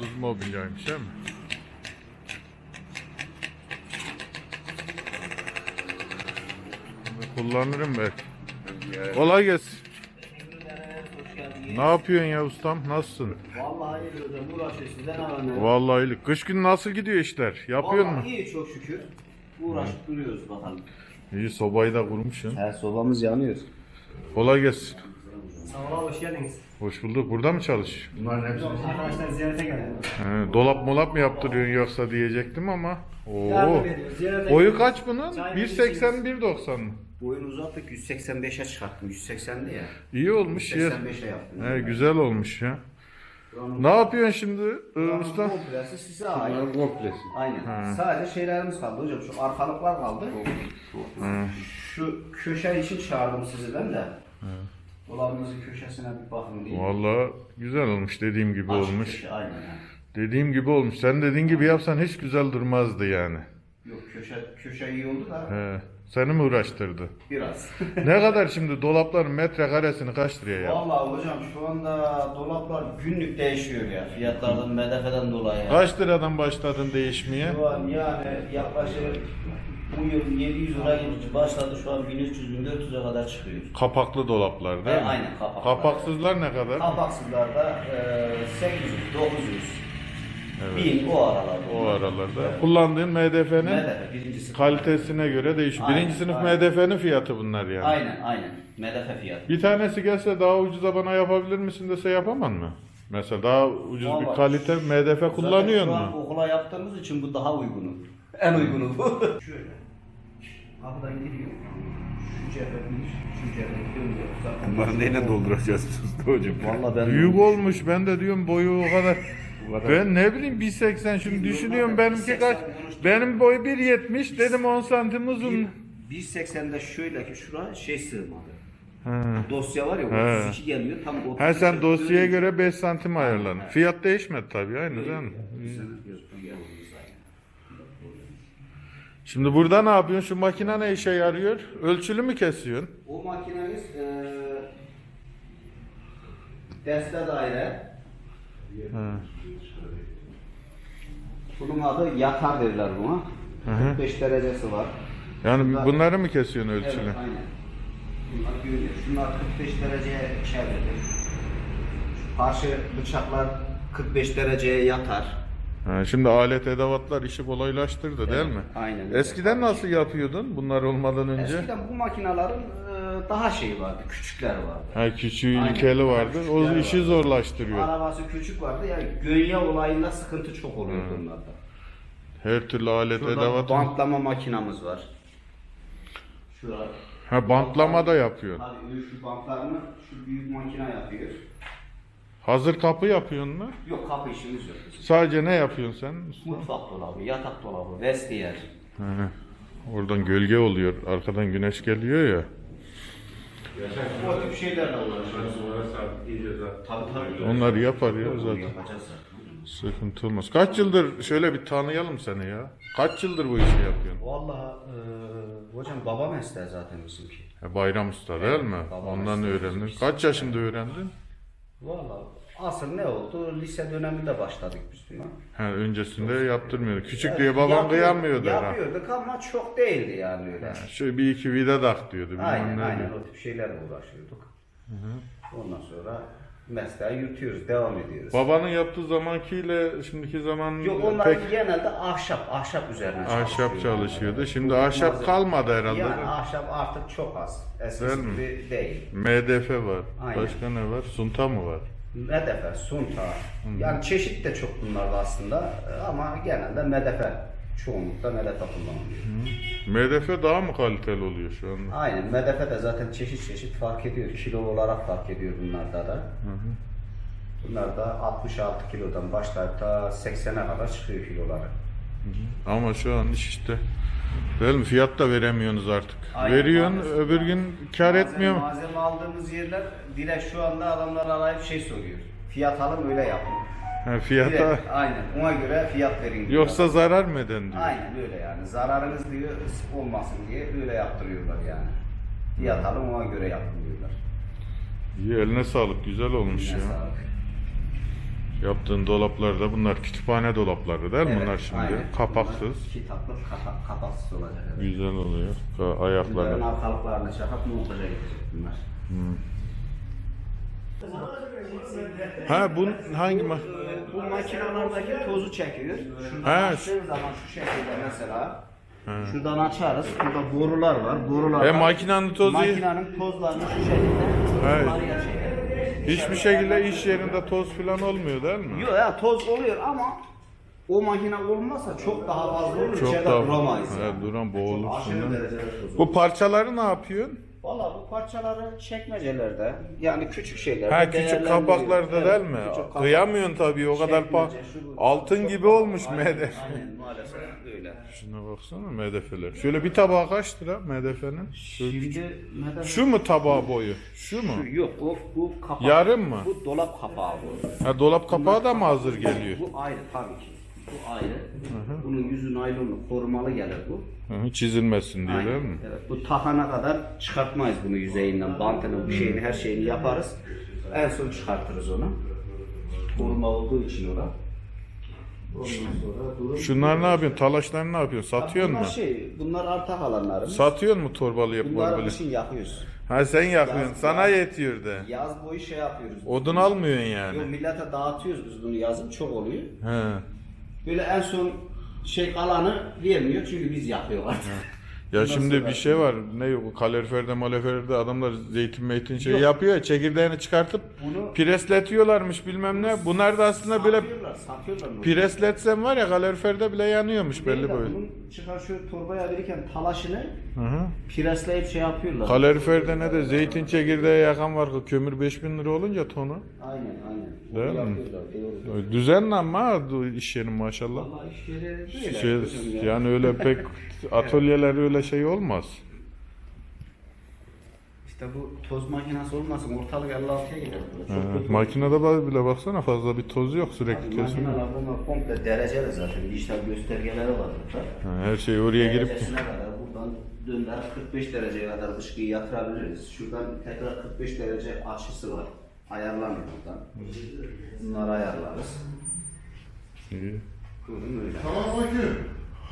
Yıldız mobilyaymış değil mi? Kullanırım belki. Kolay gelsin. Ne yapıyorsun ya ustam? Nasılsın? Vallahi iyi hocam uğraşıyor sizden aranıyor. Vallahi iyilik. Kış günü nasıl gidiyor işler? Yapıyor Vallahi mu? iyi çok şükür. Uğraşıp duruyoruz bakalım. İyi sobayı da kurmuşsun. Her sobamız yanıyor. Kolay gelsin. Sağ ol, hoş geldiniz. Hoş bulduk. Burada mı çalışıyorsun? Bunların hepsi Arkadaşlar ziyarete geldim. He, dolap molap mı yaptırıyorsun yoksa diyecektim ama. Oo. Yardım ediyoruz. Ziyarete Boyu kaç bunun? Çay 1.80 1.90 mı? boyunu uzattık 185'e çıkarttım. 180'di ya. İyi olmuş ya. 85'e yaptım. He, güzel olmuş ya. Ne yapıyorsun şimdi buranın usta? komplesi size ait. Bunlar komplesi. Aynen. Sadece şeylerimiz kaldı hocam. Şu arkalıklar kaldı. Şu köşe için çağırdım sizi ben de. Dolabımızın köşesine bir bakın diye. Vallahi güzel olmuş dediğim gibi Açık olmuş. köşe, aynen. Dediğim gibi olmuş. Sen dediğin gibi yapsan hiç güzel durmazdı yani. Yok köşe köşe iyi oldu da He. Seni mi uğraştırdı? biraz. ne kadar şimdi dolapların metrekaresini kaç liraya yaptın? Vallahi hocam şu anda dolaplar günlük değişiyor ya. Fiyatlardan medefeden dolayı. Kaç liradan başladın değişmeye? Şu an yani yaklaşık bu yıl 700 lira başladı şu an 1300-1400'e kadar çıkıyor. Kapaklı dolaplar değil E, mi? aynen, kapaklı. Kapaksızlar ne kadar? Kapaksızlarda e, 800, 900, 1000 o aralarda. O aralarda. Kullandığın MDF'nin Medefe birincisi. kalitesine göre değişiyor. Birinci Aynen, sınıf aynen. MDF'nin fiyatı bunlar yani. Aynen aynen. Medefe fiyatı. Bir tanesi gelse daha ucuza bana yapabilir misin dese yapamam mı? Mesela daha ucuz bir Vallahi. kalite MDF kullanıyor Zaten şu an okula yaptığımız için bu daha uygunu. En uygunu bu. Şöyle. Kapıdan giriyor. Şu cephe bir, şu cephe dönüyor. Zaten Bunları neyle dolduracağız usta hocam? Valla ben Büyük olmuş. Ben de diyorum boyu o kadar. Ben ne bileyim 1.80 şimdi düşünüyorum benimki kaç? Benim boyu 1.70 dedim 10 santim uzun. 1.80'de şöyle ki şura şey sığmadı. Ha. Dosya var ya He. 32 geliyor tam 30. Ha sen dosyaya göre 5 santim ayarladın. Fiyat değişmedi tabii aynı değil mi? Şimdi burada ne yapıyorsun? Şu makine ne işe yarıyor? Ölçülü mü kesiyorsun? O makinemiz eee deste daire. Ha. Bunun adı yatar derler buna. Hı hı. 45 derecesi var. Yani bunları mı kesiyorsun ölçülü? Evet, aynen. Bunlar görünüyor. Şunlar 45 dereceye çevrilir. Şu Karşı bıçaklar 45 dereceye yatar. Ha, şimdi alet edevatlar işi kolaylaştırdı değil mi? aynen öyle. Eskiden nasıl yapıyordun bunlar olmadan önce? Eskiden bu makinelerin eee, daha şeyi vardı, küçükler vardı. Ha küçüğü Aynen. ilkeli vardı. O Küçükler işi vardı. zorlaştırıyor. Arabası küçük vardı yani gönye olayında sıkıntı çok oluyordu onlarda. Her türlü alet Şurada edevat. bantlama makinamız var. Şurada. Ha bantlama da yapıyorsun. Hadi şu bantlarını şu büyük makine yapıyor. Hazır kapı yapıyorsun mu? Yok kapı işimiz yok bizim. Sadece ne yapıyorsun sen? Mutfak dolabı, yatak dolabı, vestiyer. Hı hı. Oradan gölge oluyor. Arkadan güneş geliyor ya. O tip şeylerle uğraşıyoruz. Tabii tabii. Onları yapar ya zaten. yapacağız zaten. Sıkıntı olmaz. Kaç yıldır şöyle bir tanıyalım seni ya. Kaç yıldır bu işi yapıyorsun? Vallahi eee hocam baba mesleği zaten bizimki. Ha, Bayram Usta değil mi? babam Ondan öğrendin. Kaç yaşında öğrendin? Vallahi asıl ne oldu? Lise döneminde başladık biz buna. Ha, öncesinde yaptırmıyordu. Küçük diye baban Yapıyor- kıyamıyordu herhalde. Yapıyorduk ama çok değildi yani öyle. Şöyle bir iki vida tak diyordu. bilmem Aynen ne aynen o tip şeylerle uğraşıyorduk. Ondan sonra mesleği yürütüyoruz, devam ediyoruz. Babanın yaptığı zamankiyle şimdiki zaman Yok onlar pek genelde ahşap, ahşap üzerine ahşap çalışıyor. çalışıyordu. Şimdi ahşap Malzeme- kalmadı herhalde. Yani değil mi? ahşap artık çok az. Eskisi Değil mi? gibi değil. MDF var. Aynen. Başka ne var? Sunta mı var? Medefe, sunta. Yani çeşit de çok bunlarda aslında ama genelde medefe. Çoğunlukla medefe kullanılıyor. MDF daha mı kaliteli oluyor şu anda? Aynen medefe de zaten çeşit çeşit fark ediyor. Kilo olarak fark ediyor bunlarda da. Bunlar da 66 kilodan başlayıp da 80'e kadar çıkıyor kiloları. Ama şu an iş işte değil mi? Fiyat da veremiyorsunuz artık. Aynen, Veriyorsun maalesef. öbür gün kar Malzeme- etmiyor mu? Malzeme aldığımız yerler direkt şu anda adamlar arayıp şey soruyor. Fiyat alın öyle yapın. Ha, fiyata Direkt, aynen ona göre fiyat verin. diyor. yoksa zarar mı eden diyor. Aynen öyle yani. Zararınız diyor olmasın diye öyle yaptırıyorlar yani. Fiyat alın ona göre yapın diyorlar. İyi eline sağlık güzel olmuş Yine ya. sağlık. Yaptığın dolaplar da bunlar kütüphane dolapları değil mi bunlar şimdi? aynen. Kapaksız. Bunlar Kitaplık kapa kapaksız olacak. Evet. Güzel oluyor. Ka- Bunların Ayakları. arkalıklarını çakıp montaja gidecek bunlar. Ha bu hangi ma Bu makinelerdeki tozu çekiyor. Şuradan Ha, açtığın zaman şu şekilde mesela. Şuradan açarız. Burada borular var. Borular E var. makinenin tozu Makinenin tozlarını şu şekilde Evet. hiçbir şekilde iş yerinde toz falan olmuyor değil mi? Yok ya toz oluyor ama o makine olmazsa çok daha fazla olur. Çok İçeride daha duramayız. Evet, duran Çok boğulursun. Bu parçaları ne yapıyorsun? Valla bu parçaları çekmecelerde yani küçük şeyler. Ha küçük kapaklarda değil mi? Kıyamıyorsun tabii o kadar pa altın gibi olmuş Aynen, MDF. Aynen maalesef öyle. Şuna baksana MDF'ler. Şöyle bir tabağı kaç lira MDF'nin? Küçük. Şimdi mesela Şu mu tabağı boyu? Şu mu? şu yok o bu kapak. Yarım mı? Bu dolap kapağı bu. Ha dolap kapağı da mı hazır geliyor? Bu ayrı tabii ki. Bu ayrı. Bunun yüzü naylonlu korumalı gelir bu. Hı hı, çizilmesin diye değil Aynen. mi? Evet, bu takana kadar çıkartmayız bunu yüzeyinden, bantını, bir şeyini, her şeyini yaparız. En son çıkartırız onu. Koruma olduğu için o da. Ondan sonra durur. Şunlar ne yapıyorsun? Talaşlar ne yapıyorsun? Satıyor bunlar mu? Şey, bunlar artak alanlarımız. Satıyor mu torbalı yapıp Bunları böyle? için yakıyoruz. Ha sen yakıyorsun. Yaz- Sana yaz- yetiyor de. Yaz boyu şey yapıyoruz. Odun almıyorsun Yok yani. millete dağıtıyoruz biz bunu yazın çok oluyor. He. Böyle en son şey kalanı vermiyor çünkü biz yakıyoruz artık. Ya Nasıl şimdi bir şey var. Ne bu kaloriferde maloriferde adamlar zeytin meytin şey Yok. yapıyor ya çekirdeğini çıkartıp Bunu- presletiyorlarmış bilmem ne. Bunlar da aslında böyle Satıyorlar, satıyorlar. bunu. presletsen var ya kaloriferde bile yanıyormuş Değil belli de böyle. Bunun çıkar şu torbaya verirken talaşını Hı hı. presleyip şey yapıyorlar. Kaloriferde ne de zeytin çekirdeği yakan var. Kömür 5000 lira olunca tonu. Aynen aynen. Değil mi? doğru. Düzenli ama bu iş yerin maşallah. Vallahi iş yeri böyle. Şey, kızım ya. yani öyle pek atölyeler öyle şey olmaz. İşte bu toz makinesi olmasın ortalık 56'ya gider. Çok Evet, kötü. makinede bile baksana fazla bir toz yok sürekli kesiliyor. Makineler bunlar komple dereceli zaten. Dijital göstergeleri var burada. Ha, Her şey oraya girip Derecesine kadar buradan döner 45 dereceye kadar dışkıyı yatırabiliriz. Şuradan tekrar 45 derece açısı var. Ayarlanıyor buradan. Bunları ayarlarız. İyi. Buyurun öyle. Tamam bakıyorum.